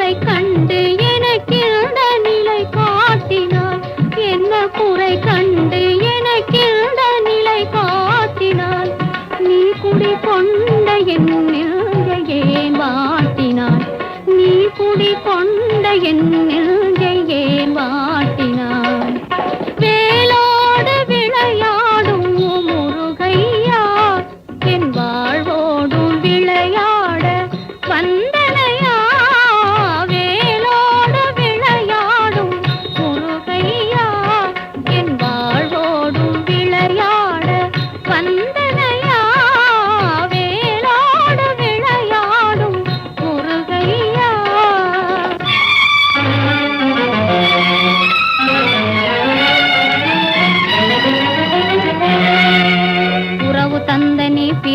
குறை கண்டு எனக்கிருந்த நிலை காட்டினார். என்ன குறை கண்டு எனக்கிருந்த நிலை காட்டினார். நீ குடி கொண்ட என் நிலையே மாட்டினார் நீ குடி கொண்ட என்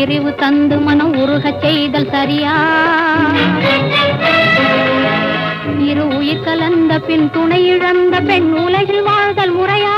தெரிவு தந்து மனம் உருகச் செய்தல் சரியா? இரு உயிர் கலந்த பின் துணை இழந்த பெண் உலகில் வாழ்தல் முறையா?